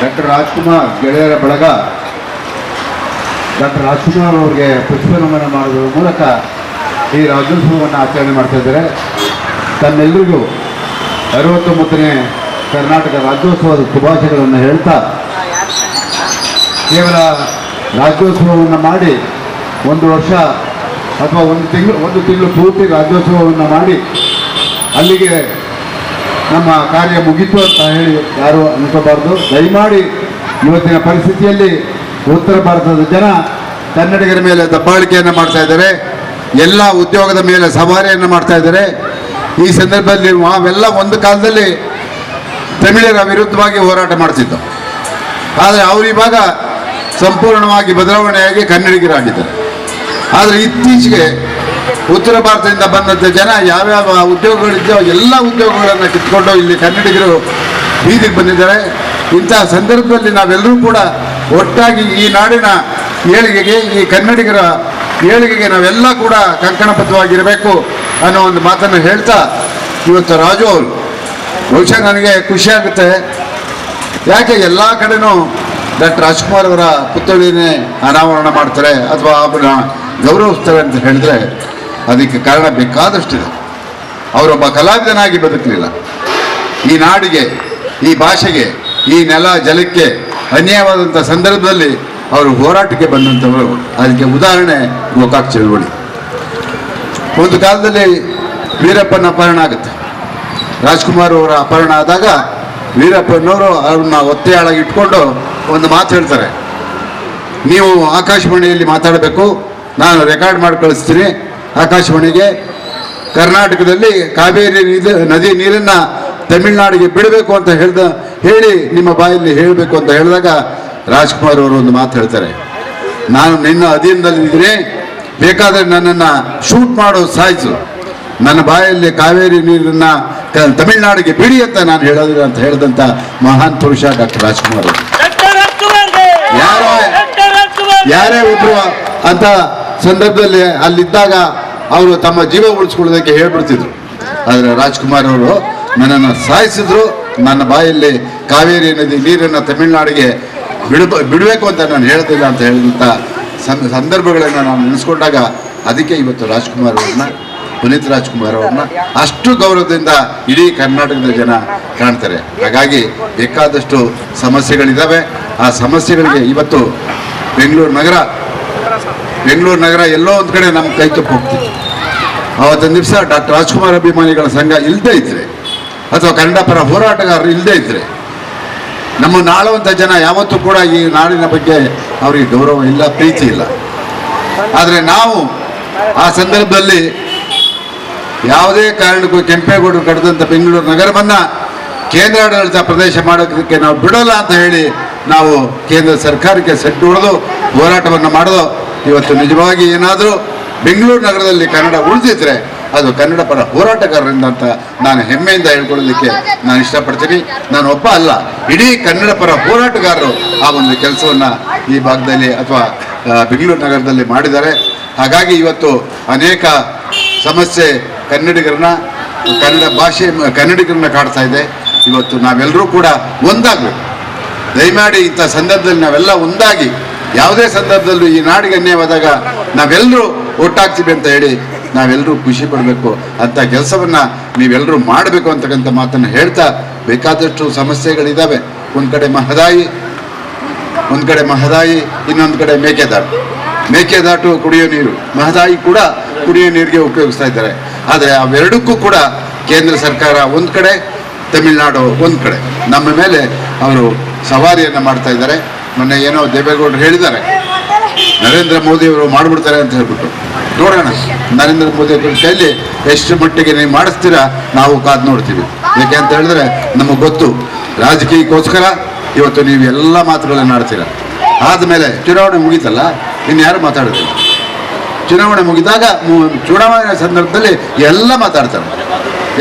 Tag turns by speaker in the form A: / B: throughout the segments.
A: Doctor Rajkumar, ಗೆಳೆಯರ ಬಳಗ. Doctor Rajkumar ಅವರಿಗೆ ಪುಷ್ಪ ನಮನ ಮಾಡೋದ್ರ ಮೂಲಕ ಈ ರಾಜ್ಯೋತ್ಸವವನ್ನು ಆಚರಣೆ ಮಾಡ್ತಾ ಇದ್ದಾರೆ. ತನ್ನೆಲ್ಲರಿಗೂ ಅರವತ್ತೊಂಬತ್ತನೇ ಕರ್ನಾಟಕ ರಾಜ್ಯೋತ್ಸವದ ಶುಭಾಶಯಗಳನ್ನು ಹೇಳ್ತಾ, ಕೇವಲ ರಾಜ್ಯೋತ್ಸವವನ್ನು ಮಾಡಿ ಒಂದು ವರ್ಷ ಅಥವಾ ಒಂದು ತಿಂಗಳು ಒಂದು ತಿಂಗಳು ಪೂರ್ತಿ ರಾಜ್ಯೋತ್ಸವವನ್ನು ಮಾಡಿ ಅಲ್ಲಿಗೆ ನಮ್ಮ ಕಾರ್ಯ ಮುಗಿತು ಅಂತ ಹೇಳಿ ಯಾರು ಅನ್ಕೋಬಾರ್ದು. ದಯಮಾಡಿ ಇವತ್ತಿನ ಪರಿಸ್ಥಿತಿಯಲ್ಲಿ ಉತ್ತರ ಭಾರತದ ಜನ ಕನ್ನಡಿಗರ ಮೇಲೆ ದಬ್ಬಾಳಿಕೆಯನ್ನು ಮಾಡ್ತಾ ಇದ್ದಾರೆ. ಎಲ್ಲ ಉದ್ಯೋಗದ ಮೇಲೆ ಸವಾರಿಯನ್ನು ಮಾಡ್ತಾ ಇದ್ದಾರೆ. ಈ ಸಂದರ್ಭದಲ್ಲಿ ನಾವೆಲ್ಲ ಒಂದು ಕಾಲದಲ್ಲಿ ತಮಿಳರ ವಿರುದ್ಧವಾಗಿ ಹೋರಾಟ ಮಾಡ್ತಿದ್ದರು ಆದರೆ ಅವರಿವಾಗ ಸಂಪೂರ್ಣವಾಗಿ ಬದಲಾವಣೆಯಾಗಿ ಕನ್ನಡಿಗರಾಗಿದ್ದಾರೆ. ಆದರೆ ಇತ್ತೀಚೆಗೆ ಉತ್ತರ ಭಾರತದಿಂದ ಬಂದಂಥ ಜನ ಯಾವ್ಯಾವ ಉದ್ಯೋಗಗಳಿದ್ದೋ ಎಲ್ಲ ಉದ್ಯೋಗಗಳನ್ನು ಕಿತ್ಕೊಂಡು ಇಲ್ಲಿ ಕನ್ನಡಿಗರು ಬೀದಿಗೆ ಬಂದಿದ್ದಾರೆ. ಇಂತಹ ಸಂದರ್ಭದಲ್ಲಿ ನಾವೆಲ್ಲರೂ ಕೂಡ ಒಟ್ಟಾಗಿ ಈ ನಾಡಿನ ಏಳಿಗೆಗೆ, ಈ ಕನ್ನಡಿಗರ ಏಳಿಗೆಗೆ ನಾವೆಲ್ಲ ಕೂಡ ಕಂಕಣಬದ್ಧವಾಗಿರಬೇಕು ಅನ್ನೋ ಒಂದು ಮಾತನ್ನು ಹೇಳ್ತಾ ಇವತ್ತು ರಾಜು ಅವರು. ಬಹುಶಃ ನನಗೆ ಖುಷಿಯಾಗುತ್ತೆ ಯಾಕೆ ಎಲ್ಲ ಕಡೆನೂ ಡಾಕ್ಟರ್ ರಾಜ್ಕುಮಾರ್ ಅವರ ಪುತ್ಥಳಿನೇ ಅನಾವರಣ ಮಾಡ್ತಾರೆ ಅಥವಾ ಗೌರವಿಸ್ತಾರೆ ಅಂತ ಹೇಳಿದ್ರೆ ಅದಕ್ಕೆ ಕಾರಣ ಬೇಕಾದಷ್ಟಿದೆ. ಅವರೊಬ್ಬ ಕಲಾವಿದನಾಗಿ ಬದುಕಲಿಲ್ಲ. ಈ ನಾಡಿಗೆ, ಈ ಭಾಷೆಗೆ, ಈ ನೆಲ ಜಲಕ್ಕೆ ಅನ್ಯಾಯವಾದಂಥ ಸಂದರ್ಭದಲ್ಲಿ ಅವರು ಹೋರಾಟಕ್ಕೆ ಬಂದಂಥವರು ಅದಕ್ಕೆ ಉದಾಹರಣೆ ಗೋಕಾಕ್ ಚಳುವಳಿ. ಒಂದು ಕಾಲದಲ್ಲಿ ವೀರಪ್ಪನ ಅಪಹರಣ ಆಗುತ್ತೆ. ರಾಜ್ಕುಮಾರ್ ಅವರ ಅಪಹರಣ ಆದಾಗ ವೀರಪ್ಪನವರು ಅವ್ರನ್ನ ಒತ್ತೆಯಾಳಾಗಿ ಇಟ್ಕೊಂಡು ಒಂದು ಮಾತು ಹೇಳ್ತಾರೆ. ನೀವು ಆಕಾಶವಾಣಿಯಲ್ಲಿ ಮಾತಾಡಬೇಕು, ನಾನು ರೆಕಾರ್ಡ್ ಮಾಡಿ ಕಳಿಸ್ತೀನಿ. ಆಕಾಶವಾಣಿಗೆ ಕರ್ನಾಟಕದಲ್ಲಿ ಕಾವೇರಿ ನದಿ ನೀರನ್ನು ತಮಿಳುನಾಡಿಗೆ ಬಿಡಬೇಕು ಅಂತ ಹೇಳ್ದ ಹೇಳಿ ನಿಮ್ಮ ಬಾಯಲ್ಲಿ ಹೇಳಬೇಕು ಅಂತ ಹೇಳಿದಾಗ ರಾಜ್ಕುಮಾರ್ ಅವರು ಒಂದು ಮಾತು ಹೇಳ್ತಾರೆ. ನಾನು ನಿನ್ನ ಅಧೀನದಲ್ಲಿದ್ದೀನಿ ಬೇಕಾದರೆ ನನ್ನನ್ನು ಶೂಟ್ ಮಾಡೋ ಸಾಯಿಸು ನನ್ನ ಬಾಯಲ್ಲಿ ಕಾವೇರಿ ನೀರನ್ನ ತಮಿಳುನಾಡಿಗೆ ಬಿಡಿ ಅಂತ ನಾನು ಹೇಳೋದಿಲ್ಲ ಅಂತ ಹೇಳಿದಂಥ ಮಹಾನ್ ಪುರುಷ ಡಾಕ್ಟರ್ ರಾಜ್ಕುಮಾರ್ ಅವರು. ಯಾರೋ ಒಬ್ರು ಅಂತ ಸಂದರ್ಭದಲ್ಲಿ ಅಲ್ಲಿದ್ದಾಗ ಅವರು ತಮ್ಮ ಜೀವ ಉಳಿಸ್ಕೊಳ್ಳೋದಕ್ಕೆ ಹೇಳ್ಬಿಡ್ತಿದ್ರು. ಆದರೆ ರಾಜ್ಕುಮಾರ್ ಅವರು ನನ್ನನ್ನು ಸಾಯಿಸಿದ್ರು. ನನ್ನ ಬಾಯಲ್ಲಿ ಕಾವೇರಿ ನದಿ ನೀರನ್ನು ತಮಿಳುನಾಡಿಗೆ ಬಿಡಬ, ಬಿಡಬೇಕು ಅಂತ ನಾನು ಹೇಳ್ತಿಲ್ಲ ಅಂತ ಹೇಳಿದಂಥ ಸಂದರ್ಭಗಳನ್ನು ನಾನು ನೆನೆಸ್ಕೊಂಡಾಗ ಅದಕ್ಕೆ ಇವತ್ತು ರಾಜ್ಕುಮಾರ್ ಅವ್ರನ್ನ, ಪುನೀತ್ ರಾಜ್ಕುಮಾರ್ ಅವ್ರನ್ನ ಅಷ್ಟು ಗೌರವದಿಂದ ಇಡೀ ಕರ್ನಾಟಕದ ಜನ ಕಾಣ್ತಾರೆ. ಹಾಗಾಗಿ ಬೇಕಾದಷ್ಟು ಸಮಸ್ಯೆಗಳಿದ್ದಾವೆ ಆ ಸಮಸ್ಯೆಗಳಿಗೆ ಇವತ್ತು ಬೆಂಗಳೂರು ನಗರ ಬೆಂಗಳೂರು ನಗರ ಎಲ್ಲೋ ಒಂದು ಕಡೆ ನಮ್ಮ ಕೈ ತಪ್ಪು ಹೋಗ್ತಿತ್ತು. ಆವತ್ತಿನ ದಿವಸ ಡಾಕ್ಟರ್ ರಾಜ್ಕುಮಾರ್ ಅಭಿಮಾನಿಗಳ ಸಂಘ ಇಲ್ಲದೇ ಇದ್ರೆ, ಅಥವಾ ಕನ್ನಡ ಪರ ಹೋರಾಟಗಾರರು ಇಲ್ಲದೇ ಇದ್ರೆ, ನಮ್ಮ ನಾಳುವಂಥ ಜನ ಯಾವತ್ತೂ ಕೂಡ ಈ ನಾಡಿನ ಬಗ್ಗೆ ಅವರಿಗೆ ಗೌರವ ಇಲ್ಲ, ಪ್ರೀತಿ ಇಲ್ಲ. ಆದರೆ ನಾವು ಆ ಸಂದರ್ಭದಲ್ಲಿ ಯಾವುದೇ ಕಾರಣಕ್ಕೂ ಕೆಂಪೇಗೌಡರು ಕಟ್ಟಿದಂಥ ಬೆಂಗಳೂರು ನಗರವನ್ನು ಕೇಂದ್ರಾಡಳಿತ ಪ್ರದೇಶ ಮಾಡೋದಕ್ಕೆ ನಾವು ಬಿಡೋಲ್ಲ ಅಂತ ಹೇಳಿ ನಾವು ಕೇಂದ್ರ ಸರ್ಕಾರಕ್ಕೆ ಸೆಟ್ಟು ಹೊಡೆದು ಹೋರಾಟವನ್ನು ಮಾಡೋದು ಇವತ್ತು ನಿಜವಾಗಿ ಏನಾದರೂ ಬೆಂಗಳೂರು ನಗರದಲ್ಲಿ ಕನ್ನಡ ಉಳಿದಿದ್ರೆ ಅದು ಕನ್ನಡ ಪರ ಹೋರಾಟಗಾರರಿಂದ ಅಂತ ನಾನು ಹೆಮ್ಮೆಯಿಂದ ಹೇಳ್ಕೊಳ್ಳಲಿಕ್ಕೆ ನಾನು ಇಷ್ಟಪಡ್ತೀನಿ. ನಾನು ಒಬ್ಬ ಅಲ್ಲ, ಇಡೀ ಕನ್ನಡ ಪರ ಹೋರಾಟಗಾರರು ಆ ಒಂದು ಕೆಲಸವನ್ನು ಈ ಭಾಗದಲ್ಲಿ ಅಥವಾ ಬೆಂಗಳೂರು ನಗರದಲ್ಲಿ ಮಾಡಿದ್ದಾರೆ. ಹಾಗಾಗಿ ಇವತ್ತು ಅನೇಕ ಸಮಸ್ಯೆ ಕನ್ನಡಿಗರನ್ನ, ಕನ್ನಡ ಭಾಷೆ, ಕನ್ನಡಿಗರನ್ನ ಕಾಡ್ತಾ ಇದೆ. ಇವತ್ತು ನಾವೆಲ್ಲರೂ ಕೂಡ ಒಂದಾಗಬೇಕು. ದಯಮಾಡಿ ಇಂಥ ಸಂದರ್ಭದಲ್ಲಿ ನಾವೆಲ್ಲ ಒಂದಾಗಿ ಯಾವುದೇ ಸಂದರ್ಭದಲ್ಲೂ ಈ ನಾಡಿಗೆ ಅನ್ಯಾಯವಾದಾಗ ನಾವೆಲ್ಲರೂ ಒಟ್ಟಾಗ್ತೀವಿ ಅಂತ ಹೇಳಿ ನಾವೆಲ್ಲರೂ ಖುಷಿ ಪಡಬೇಕು. ಅಂಥ ಕೆಲಸವನ್ನು ನೀವೆಲ್ಲರೂ ಮಾಡಬೇಕು ಅಂತಕ್ಕಂಥ ಮಾತನ್ನು ಹೇಳ್ತಾ ಬೇಕಾದಷ್ಟು ಸಮಸ್ಯೆಗಳಿದ್ದಾವೆ ಒಂದು ಕಡೆ ಮಹದಾಯಿ, ಒಂದು ಕಡೆ ಮಹದಾಯಿ, ಇನ್ನೊಂದು ಕಡೆ ಮೇಕೆದಾಟು. ಮೇಕೆದಾಟು ಕುಡಿಯೋ ನೀರು. ಮಹದಾಯಿ ಕೂಡ ಕುಡಿಯೋ ನೀರಿಗೆ ಉಪಯೋಗಿಸ್ತಾ ಇದ್ದಾರೆ. ಆದರೆ ಅವೆರಡಕ್ಕೂ ಕೂಡ ಕೇಂದ್ರ ಸರ್ಕಾರ ಒಂದು ಕಡೆ, ತಮಿಳುನಾಡು ಒಂದು ಕಡೆ. ನಮ್ಮ ಮೇಲೆ ಅವರು ಸವಾರಿಯನ್ನು ಮಾಡ್ತಾ ಇದ್ದಾರೆ. ಮೊನ್ನೆ ಏನೋ ದೇವೇಗೌಡರು ಹೇಳಿದ್ದಾರೆ. ನರೇಂದ್ರ ಮೋದಿ ಅವರು ಮಾಡಿಬಿಡ್ತಾರೆ ಅಂತ ಹೇಳ್ಬಿಟ್ಟು. ನೋಡೋಣ. ನರೇಂದ್ರ ಮೋದಿ ಅವರ ಕೈಯಲ್ಲಿ ಎಷ್ಟು ಮಟ್ಟಿಗೆ ನೀವು ಮಾಡಿಸ್ತೀರಾ, ನಾವು ಕಾದು ನೋಡ್ತೀವಿ. ಯಾಕೆ ಅಂತ ಹೇಳಿದ್ರೆ, ನಮಗೆ ಗೊತ್ತು. ರಾಜಕೀಯಕ್ಕೋಸ್ಕರ ಇವತ್ತು ನೀವು ಎಲ್ಲ ಮಾತುಗಳನ್ನು ಆಡ್ತೀರ. ಆದಮೇಲೆ ಚುನಾವಣೆ ಮುಗೀತಲ್ಲ ಇನ್ನು ಯಾರು ಮಾತಾಡೋದಿಲ್ಲ ಚುನಾವಣೆ ಮುಗಿದಾಗ ಚುನಾವಣೆ ಸಂದರ್ಭದಲ್ಲಿ ಎಲ್ಲ ಮಾತಾಡ್ತಾರೆ.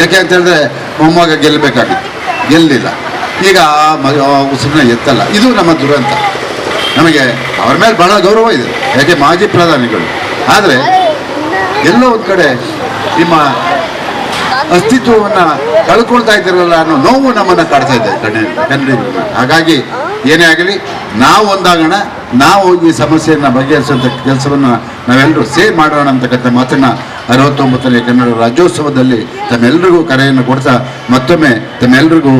A: ಯಾಕೆ ಅಂತ ಹೇಳಿದ್ರೆ, ಮೊಮ್ಮಗ ಗೆಲ್ಲಬೇಕಾಗಿತ್ತು ಗೆಲ್ಲಿಲ್ಲ. ಈಗ ಮಗ ಉಸಿರನ್ನ ಎತ್ತಲ್ಲ. ಇದು ನಮ್ಮ ದುರಂತ. ನಮಗೆ ಅವ್ರ ಮೇಲೆ ಬಹಳ ಗೌರವ ಇದೆ. ಯಾಕೆ? ಮಾಜಿ ಪ್ರಧಾನಿಗಳು. ಆದರೆ ಎಲ್ಲೋ ಒಂದು ಕಡೆ ನಿಮ್ಮ ಅಸ್ತಿತ್ವವನ್ನು ಕಳ್ಕೊಳ್ತಾ ಇದ್ದಿರಲ್ಲ ಅನ್ನೋ ನೋವು ನಮ್ಮನ್ನು ಕಾಡ್ತಾ ಇದೆ ಕಣ್ಣ ಹಾಗಾಗಿ ಏನೇ ಆಗಲಿ, ನಾವು ಒಂದಾಗೋಣ. ನಾವು ಈ ಸಮಸ್ಯೆಯನ್ನು ಬಗೆಹರಿಸುವಂಥ ಕೆಲಸವನ್ನು ನಾವೆಲ್ಲರೂ ಸೇವ್ ಮಾಡೋಣ ಅಂತಕ್ಕಂಥ ಮಾತನ್ನು ಅರವತ್ತೊಂಬತ್ತನೇ ಕನ್ನಡ ರಾಜ್ಯೋತ್ಸವದಲ್ಲಿ ತಮ್ಮೆಲ್ಲರಿಗೂ ಕರೆಯನ್ನು ಕೊಡ್ತಾ ಮತ್ತೊಮ್ಮೆ ತಮ್ಮೆಲ್ಲರಿಗೂ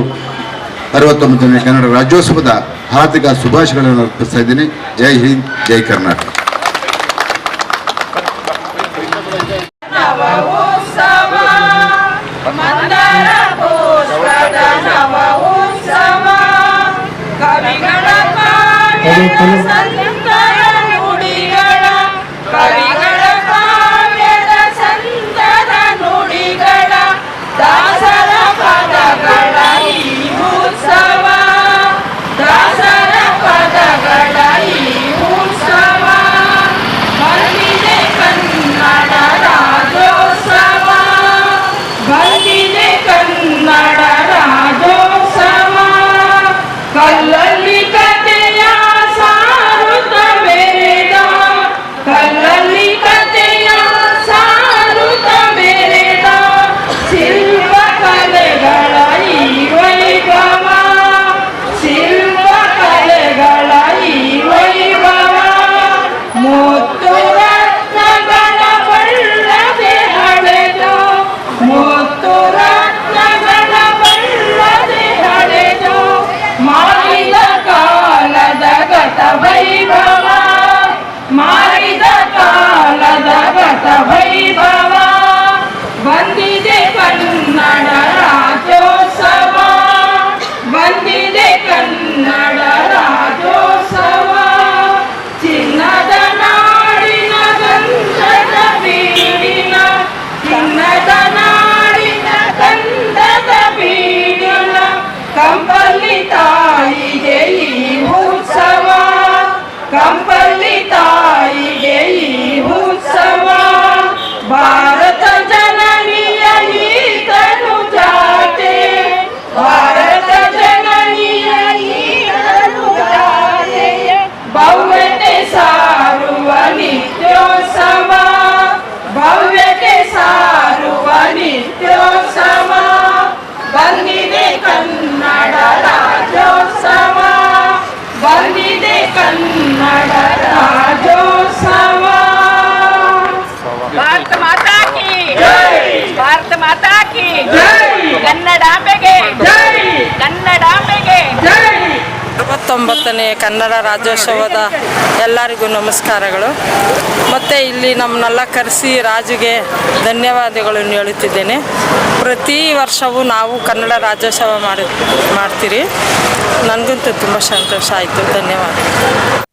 A: ಅರವತ್ತೊಂಬತ್ತನೇ ಕನ್ನಡ ರಾಜ್ಯೋತ್ಸವದ ಹಾರ್ದಿಕ ಶುಭಾಶಯಗಳನ್ನು ಅರ್ಪಿಸ್ತಾ ಇದ್ದೀನಿ. ಜೈ ಹಿಂದ್ ಜೈ Karnataka.
B: Thank you. Hey, Bharat ಮಾತಾಕಿ
C: ಕನ್ನಡಾಂಬೆಗೆ ಕನ್ನಡಾಂಬೆಗೆ
D: Kannada ರಾಜ್ಯೋತ್ಸವದ ಎಲ್ಲರಿಗೂ ನಮಸ್ಕಾರಗಳು. ಮತ್ತು ಇಲ್ಲಿ ನಮ್ಮನ್ನೆಲ್ಲ ಕರೆಸಿ ರಾಜುಗೆ ಧನ್ಯವಾದಗಳನ್ನು ಹೇಳುತ್ತಿದ್ದೇನೆ. ಪ್ರತಿ ವರ್ಷವೂ ನಾವು ಕನ್ನಡ ರಾಜ್ಯೋತ್ಸವ ಮಾಡಿ ಮಾಡ್ತೀರಿ. ನನಗಂತೂ ತುಂಬ ಸಂತೋಷ ಆಯಿತು.
E: ಧನ್ಯವಾದಗಳು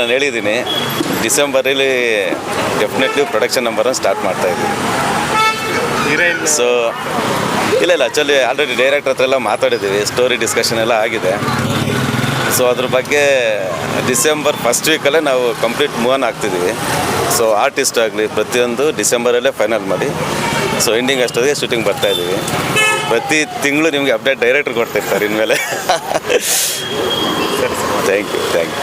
E: ನಾನು ಹೇಳಿದ್ದೀನಿ ಡಿಸೆಂಬರಲ್ಲಿ ಡೆಫಿನೆಟ್ಲಿ ಪ್ರೊಡಕ್ಷನ್ ನಂಬರನ್ನು ಸ್ಟಾರ್ಟ್ ಮಾಡ್ತಾ ಇದ್ದೀವಿ ಸೊ ಇಲ್ಲ ಇಲ್ಲ ಆ್ಯಕ್ಚುಲಿ ಆಲ್ರೆಡಿ ಡೈರೆಕ್ಟರ್ ಹತ್ರ ಎಲ್ಲ ಮಾತಾಡಿದ್ದೀವಿ ಸ್ಟೋರಿ ಡಿಸ್ಕಷನ್ ಎಲ್ಲ ಆಗಿದೆ. ಸೊ ಅದ್ರ ಬಗ್ಗೆ ಡಿಸೆಂಬರ್ ಫಸ್ಟ್ ವೀಕಲ್ಲೇ ನಾವು ಕಂಪ್ಲೀಟ್ ಮೂವ್ ಆನ್ ಆಗ್ತಿದ್ದೀವಿ. ಸೊ ಆರ್ಟಿಸ್ಟ್ ಆಗಲಿ ಪ್ರತಿಯೊಂದು ಡಿಸೆಂಬರಲ್ಲೇ ಫೈನಲ್ ಮಾಡಿ. ಸೊ ಎಂಡಿಂಗ್ ಅಷ್ಟೊತ್ತಿಗೆ ಶೂಟಿಂಗ್ ಬರ್ತಾ ಇದ್ದೀವಿ. ಪ್ರತಿ ತಿಂಗಳು ನಿಮಗೆ ಅಪ್ಡೇಟ್ ಡೈರೆಕ್ಟ್ರ್ ಕೊಡ್ತಿರ್ತಾರೆ ಇನ್ಮೇಲೆ. Thank you thank you